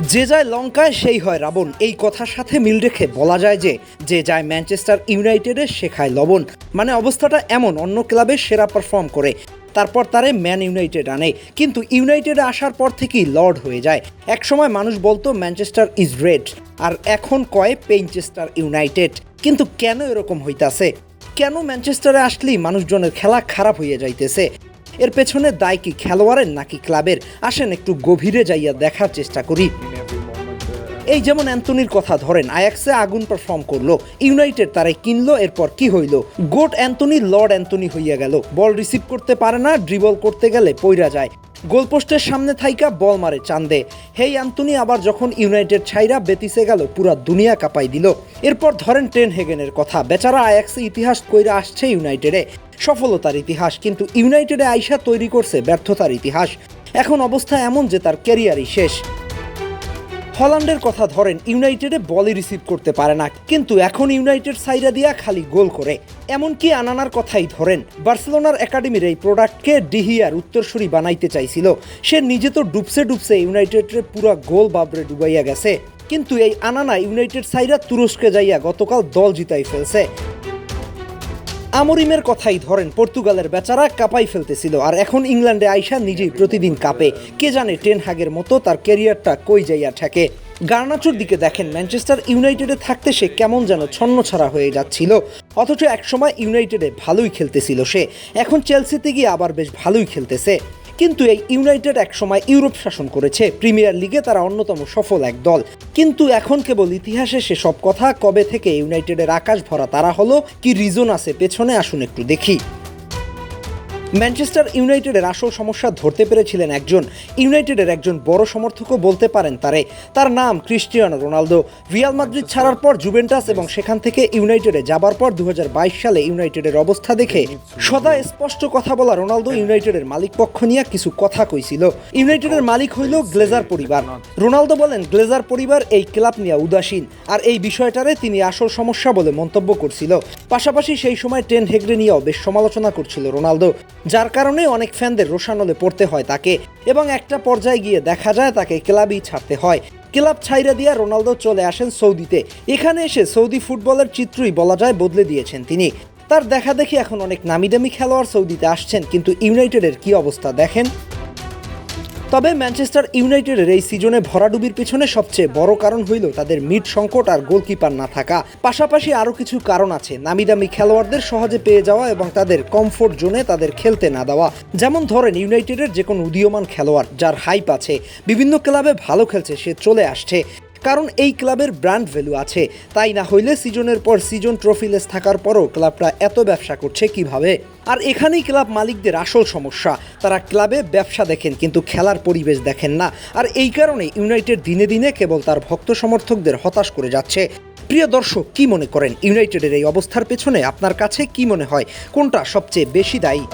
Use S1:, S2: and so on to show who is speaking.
S1: যে যায় লঙ্কায় সেই হয় রাবণ। এই কথার সাথে মিল রেখে বলা যায় যে যে যায় ম্যানচেস্টার ইউনাইটেডে শেখায় লবণ। মানে অবস্থাটা এমন, অন্য ক্লাবে সেরা পারফর্ম করে। তারপর তারে ম্যান ইউনাইটেড আনে। কিন্তু ইউনাইটেডে আসার পর থেকেই লর্ড হয়ে যায়। একসময় মানুষ বলতো, ম্যানচেস্টার ইজ রেড। আর এখন কয়, পেইনচেস্টার ইউনাইটেড। কিন্তু কেন এরকম হইতাছে? কেন ম্যানচেস্টারে আসলেই মানুষজনের খেলা খারাপ হইয়া যাইতেছে? এর পেছনে দায় কি খেলোয়াড়ের নাকি ক্লাবের? আসেন একটু গভীরে যাইয়া দেখার চেষ্টা করি। এই যেমন অ্যান্টনির কথা ধরেন, আয়াক্সে আগুন পারফর্ম করল, ইউনাইটেড তারে কিনলো, এরপর কি হইল? গোট অ্যান্টনি, লর্ড অ্যান্টনি হইয়া গেল। বল রিসিভ করতে পারে না, ড্রিবল করতে গেলে পইরা যায়। গোলপোস্টের সামনে থাইকা বল মারে চান্দে। হেই অ্যান্টনি, আবার যখন ইউনাইটেড ছাইরা বেতিসে গেল, পুরা দুনিয়া কাঁপাই দিল। এরপর ধরেন টেন হেগেনের কথা, বেচারা আয়াক্সে ইতিহাস কইরা আসছে ইউনাইটেডে। সফলতার ইতিহাস, কিন্তু ইউনাইটেডে আইসা তৈরি করছে ব্যর্থতার ইতিহাস। এখন অবস্থা এমন যে তার ক্যারিয়ারই শেষ। হল্যান্ডের কথা ধরেন, ইউনাইটেডে বলই রিসিভ করতে পারে না, কিন্তু এখন ইউনাইটেড সাইরা দিয়া খালি গোল করে। এমনকি আনানার কথাই ধরেন, বার্সেলোনার একাডেমির এই প্রোডাক্টকে ডিহিয়ার উত্তরসূরি বানাইতে চাইছিল। সে নিজে তো ডুবসে ডুবসে ইউনাইটেডের পুরা গোল বাবরে ডুবাইয়া গেছে। কিন্তু এই আনানা ইউনাইটেড সাইরা তুরস্কে যাইয়া গতকাল দল জিতাই ফেলছে। আমরিমের কথাই ধরেন, পর্তুগালের বেচারা কাপাই ফেলতেছিল আর এখন ইংল্যান্ডে আইসা নিজেই প্রতিদিন কাঁপে। কে জানে টেন হাগের মতো তার কেরিয়ারটা কই যাইয়া ঠেকে। গার্নাচুর দিকে দেখেন, ম্যানচেস্টার ইউনাইটেডে থাকতে সে কেমন যেন ছন্ন ছাড়া হয়ে যাচ্ছিল। অথচ একসময় ইউনাইটেডে ভালোই খেলতেছিল সে। এখন চেলসিতে গিয়ে আবার বেশ ভালোই খেলতেছে। কিন্তু এই ইউনাইটেড একসময় ইউরোপ শাসন করেছে। প্রিমিয়ার লিগে তারা অন্যতম সফল এক দল। কিন্তু এখন কেবল ইতিহাসে সে সব কথা কবে থেকে ইউনাইটেডের আকাশ ভরা তারা হলো? কি রিজন আছে পেছনে? আসুন একটু দেখি। ম্যানচেস্টার ইউনাইটেডের আসল সমস্যা ধরতে পেরেছিলেন একজন, ইউনাইটেডের একজন বড় সমর্থকও বলতে পারেন তারে। তার নাম ক্রিস্টিয়ানো রোনালদো। রিয়াল মাদ্রিদ ছাড়ার পর জুভেন্টাস এবং সেখান থেকে ইউনাইটেডে যাবার পর দু হাজার বাইশ সালে ইউনাইটেডের অবস্থা দেখে সদা স্পষ্ট কথা বলা রোনালদো ইউনাইটেডের মালিক পক্ষ নিয়ে কিছু কথা কইছিল। ইউনাইটেডের মালিক হইল গ্লেজার পরিবার। রোনালদো বলেন, গ্লেজার পরিবার এই ক্লাব নিয়ে উদাসীন, আর এই বিষয়টারে তিনি আসল সমস্যা বলে মন্তব্য করছিল। পাশাপাশি সেই সময় টেন হেগড়ে নিয়েও বেশ সমালোচনা করছিল রোনালদো। যার কারণে অনেক ফ্যানদের রোশানলে পড়তে হয় তাকে, এবং একটা পর্যায়ে গিয়ে দেখা যায় তাকে ক্লাবই ছাড়তে হয়। ক্লাব ছাইরা দিয়া রোনালদো চলে আসেন সৌদিতে। এখানে এসে সৌদি ফুটবলের চিত্রই বলা যায় বদলে দিয়েছেন তিনি। তার দেখা দেখি এখন অনেক নামি দামি খেলোয়াড় সৌদিতে আসছেন, কিন্তু ইউনাইটেডের কি অবস্থা দেখেন? তবে ম্যানচেস্টার ইউনাইটেডের এই সিজনে ভরাডুবির পেছনে সবচেয়ে বড় কারণ হইল তাদের মিড সংকট আর গোলকিপার না থাকা। পাশাপাশি আরও কিছু কারণ আছে। নামি দামি খেলোয়াড়দের সহজে পেয়ে যাওয়া এবং তাদের কমফোর্ট জোনে তাদের খেলতে না দেওয়া। যেমন ধরেন ইউনাইটেডের যে কোনো উদীয়মান খেলোয়াড়, যার হাইপ আছে। বিভিন্ন ক্লাবে ভালো খেলছে, সে চলে আসছে। কারণ এই ক্লাবের ব্র্যান্ড ভ্যালু আছে। তাই না হইলে সিজনের পর সিজন ট্রফিলেস থাকার পরও ক্লাবটা এত ব্যবসা করছে কীভাবে? আর এখানেই ক্লাব মালিকদের আসল সমস্যা। তারা ক্লাবে ব্যবসা দেখেন কিন্তু খেলার পরিবেশ দেখেন না। আর এই কারণে ইউনাইটেড দিনে দিনে কেবল তার ভক্ত সমর্থকদের হতাশ করে যাচ্ছে। প্রিয় দর্শক, কি মনে করেন? ইউনাইটেডের এই অবস্থার পেছনে আপনার কাছে কি মনে হয়? কোনটা সবচেয়ে বেশি দায়ী?